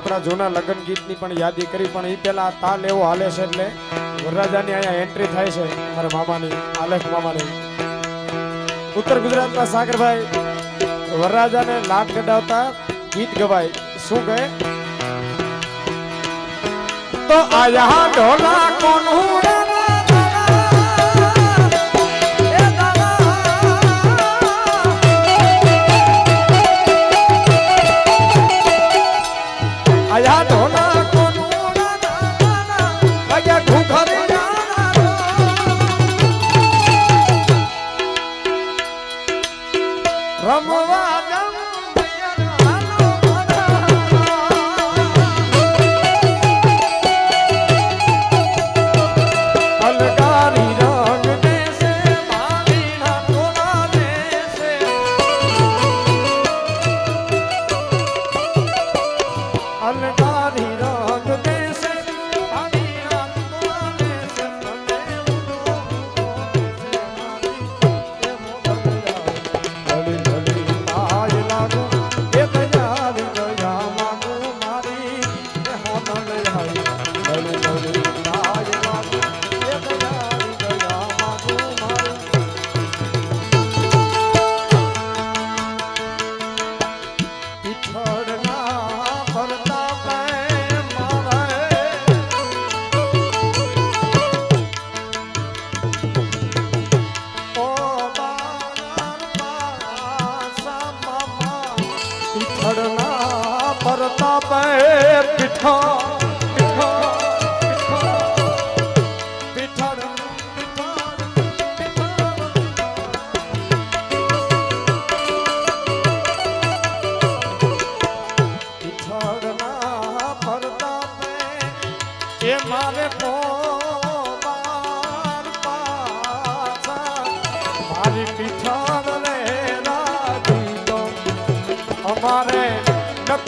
આપણા જૂના લગ્ન ગીતની પણ યાદી કરી, પણ એ પહેલા તાલ એવો હાલે છે એટલે વરરાજાની અહીંયા એન્ટ્રી થાય છે મારા મામાની, આલેખ મામાની. ઉત્તર ગુજરાતના સાગરભાઈ, વરરાજાને લાટ ગડાવતા ગીત ગવાય. શું કહે? તો આયા ઢોલા કોનું काल का અડના પરતાપે પીઠા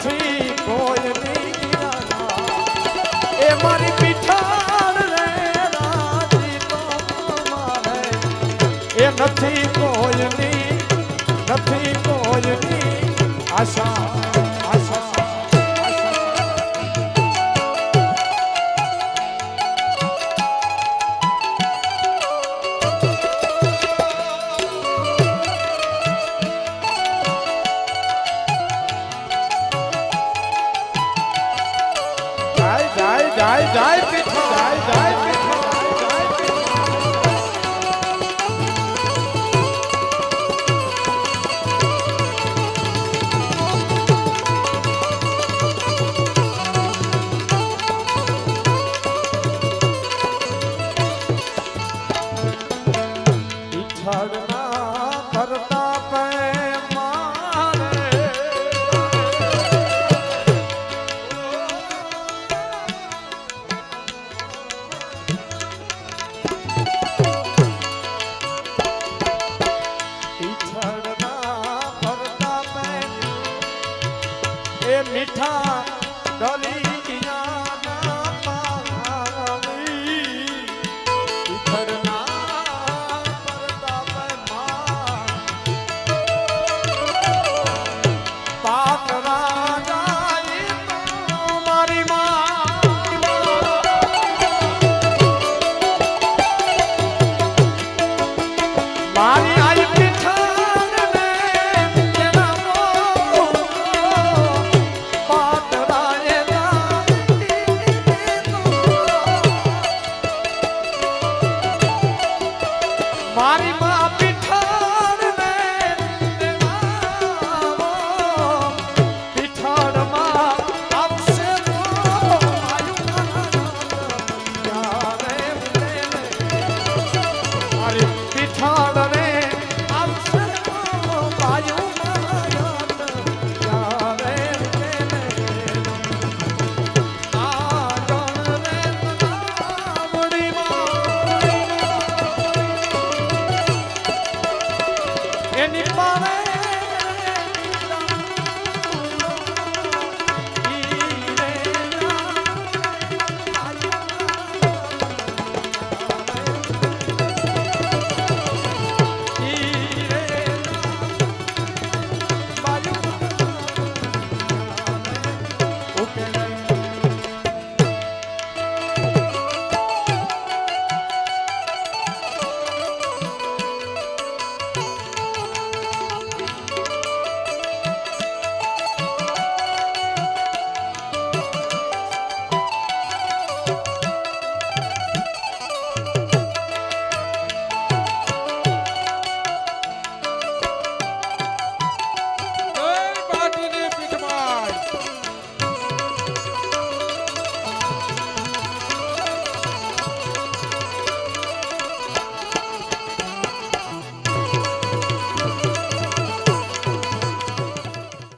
નથી કોઈ એ મારે એ નથી કોઈ નથી કોઈની આશા मीठा મારી માં